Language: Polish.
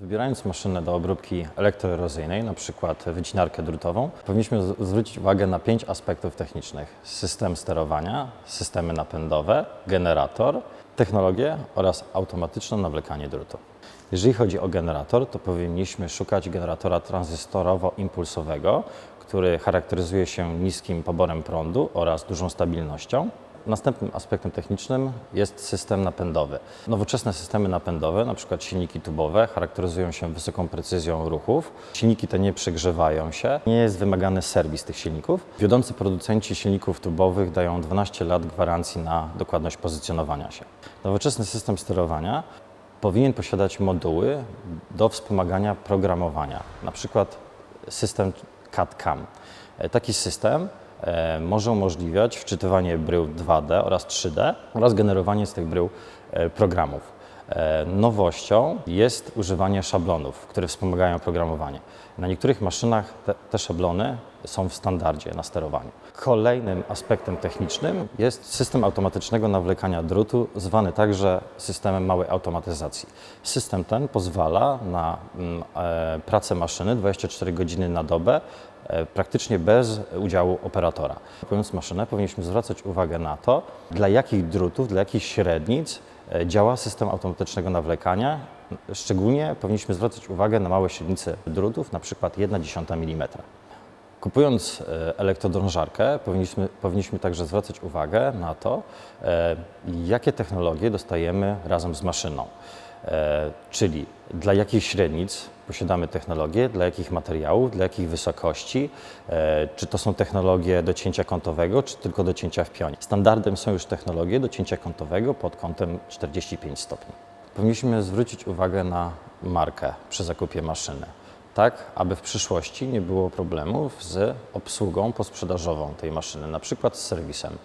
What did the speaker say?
Wybierając maszynę do obróbki elektroerozyjnej, na przykład wycinarkę drutową, powinniśmy zwrócić uwagę na pięć aspektów technicznych: system sterowania, systemy napędowe, generator, technologię oraz automatyczne nawlekanie drutu. Jeżeli chodzi o generator, to powinniśmy szukać generatora tranzystorowo-impulsowego, który charakteryzuje się niskim poborem prądu oraz dużą stabilnością. Następnym aspektem technicznym jest system napędowy. Nowoczesne systemy napędowe, np. silniki tubowe, charakteryzują się wysoką precyzją ruchów. Silniki te nie przegrzewają się, nie jest wymagany serwis tych silników. Wiodący producenci silników tubowych dają 12 lat gwarancji na dokładność pozycjonowania się. Nowoczesny system sterowania powinien posiadać moduły do wspomagania programowania, np. system CAD-CAM. E, Taki system może umożliwiać wczytywanie brył 2D oraz 3D oraz generowanie z tych brył e, programów. E, Nowością jest używanie szablonów, które wspomagają programowanie. Na niektórych maszynach te, te szablony są w standardzie na sterowaniu. Kolejnym aspektem technicznym jest system automatycznego nawlekania drutu, zwany także systemem małej automatyzacji. System ten pozwala na mm, e, pracę maszyny 24 godziny na dobę, e, praktycznie bez udziału operatora. Kupując maszynę, powinniśmy zwracać uwagę na to, dla jakich drutów, dla jakich średnic e, działa system automatycznego nawlekania. Szczególnie powinniśmy zwracać uwagę na małe średnice drutów, na przykład 1,1 mm. Kupując e, elektrodrążarkę, powinniśmy, powinniśmy także zwracać uwagę na to, e, jakie technologie dostajemy razem z maszyną. E, Czyli dla jakich średnic posiadamy technologię, dla jakich materiałów, dla jakich wysokości, e, czy to są technologie do cięcia kątowego, czy tylko do cięcia w pionie. Standardem są już technologie do cięcia kątowego pod kątem 45 stopni. Powinniśmy zwrócić uwagę na markę przy zakupie maszyny tak aby w przyszłości nie było problemów z obsługą posprzedażową tej maszyny, na przykład z serwisem.